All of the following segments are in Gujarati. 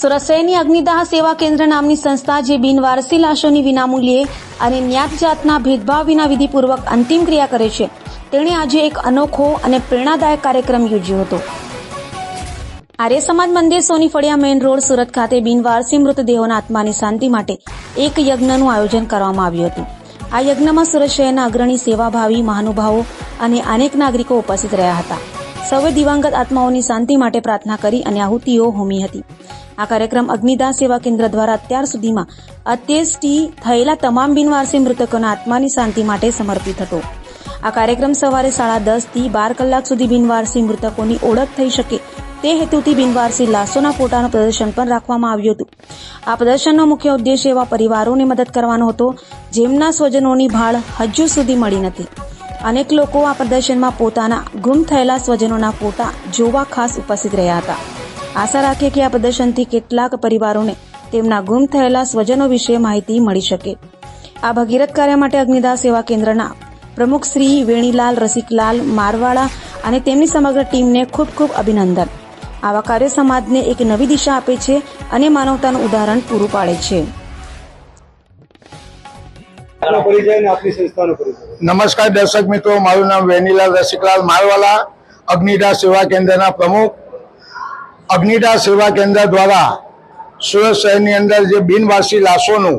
સુરસૈની અગ્નિદાહ સેવા કેન્દ્ર નામની સંસ્થા જે બિનવારસી લાશોની વિનામૂલ્યે અને ન્યાત જાતના ભેદભાવ વિના વિધિપૂર્વક અંતિમ ક્રિયા કરે છે. તેણે આજે એક અનોખો અને પ્રેરણાદાયક કાર્યક્રમ યોજ્યો હતો. આર્ય સમાજ મંદિર સોની ફળિયા મેઇન રોડ, સુરત ખાતે બિનવારસી મૃતદેહોના આત્માની શાંતિ માટે એક યજ્ઞનું આયોજન કરવામાં આવ્યું હતું. આ યજ્ઞમાં સુરત શહેરના અગ્રણી સેવાભાવી, મહાનુભાવો અને અનેક નાગરિકો ઉપસ્થિત રહ્યા હતા. સૌએ દિવંગત આત્માઓની શાંતિ માટે પ્રાર્થના કરી અને આહુતિઓ હોમી હતી. આ કાર્યક્રમ અગ્નિદાહ સેવા કેન્દ્ર દ્વારા અત્યાર સુધીમાં અત્યેષ્ટિ થયેલા તમામ બિનવારસી મૃતકોના આત્માની શાંતિ માટે સમર્પિત હતો. આ કાર્યક્રમ સવારે સાડા દસથી બાર કલાક સુધી બિનવારસી મૃતકોની ઓળખ થઈ શકે તે હેતુથી બિનવારસી લાશોના ફોટાનું પ્રદર્શન પણ રાખવામાં આવ્યું હતું. આ પ્રદર્શનનો મુખ્ય ઉદ્દેશ એવા પરિવારોને મદદ કરવાનો હતો જેમના સ્વજનોની ભાળ હજુ સુધી મળી નથી. અનેક લોકો આ પ્રદર્શનમાં પોતાના ગુમ થયેલા સ્વજનોના ફોટા જોવા ખાસ ઉપસ્થિત રહ્યા હતા. આશા રાખીએ કે આ પ્રદર્શનથી કેટલાક પરિવારોને તેમના ગુમ થયેલા સ્વજનો વિશે માહિતી મળી શકે. આ ભગીરથ કાર્ય માટે અગ્નિદાહ સેવા કેન્દ્રના પ્રમુખ શ્રી વેણીલાલ રસિકલાલ મારવાડા અને તેમની સમગ્ર ટીમને ખૂબ ખૂબ અભિનંદન. આવા કાર્ય સમાજને એક નવી દિશા આપે છે અને માનવતાનું ઉદાહરણ પૂરું પાડે છે. નમસ્કાર દર્શક મિત્રો મારું નામ વેનીલાલ રસિકલાલ મારવાલા અગ્નિદાસ સેવા કેન્દ્રના પ્રમુખ. અગ્નિદા સેવા કેન્દ્ર દ્વારા સુરત શહેરની અંદર જે બિનવાસી લાશોનું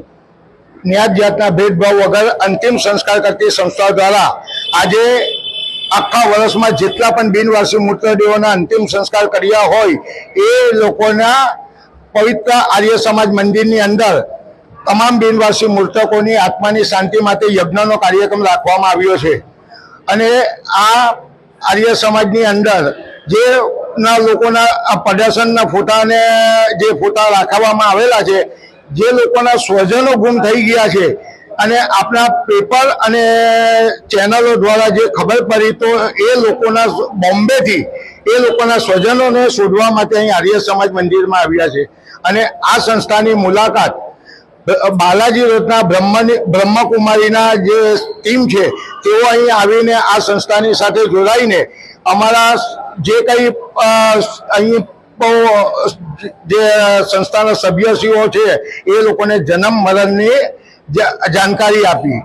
ન્યાજ જાતના ભેદભાવ વગર અંતિમ સંસ્કાર કરતી સંસ્થા દ્વારા આજે આખા વર્ષમાં જેટલા પણ બિનવાસી મૃતદેહોના અંતિમ સંસ્કાર કર્યા હોય એ લોકોના પવિત્ર આર્ય સમાજ મંદિરની અંદર તમામ બિનવાસી મૃતકોની આત્માની શાંતિ માટે યજ્ઞનો કાર્યક્રમ રાખવામાં આવ્યો છે. અને આ આર્ય સમાજની અંદર જે ના લોકોના આ પ્રદર્શનના ફોટાને જે ફોટા રાખવામાં આવેલા છે, જે લોકોના સ્વજનો ગુમ થઈ ગયા છે, અને આપણા પેપર અને ચેનલો દ્વારા જે ખબર પડી તો એ લોકોના બોમ્બેથી એ લોકોના સ્વજનોને શોધવા માટે અહીં આર્ય સમાજ મંદિરમાં આવ્યા છે. અને આ સંસ્થાની મુલાકાત બાલાજી રોડના બ્રહ્મની, બ્રહ્મકુમારીના જે ટીમ છે, તેઓ અહીં આવીને આ સંસ્થાની સાથે જોડાઈને અમારા જે કંઈ અહીં જે સંસ્થાના સભ્યશ્રીઓ છે એ લોકોને જન્મ મરણની જાણકારી આપી.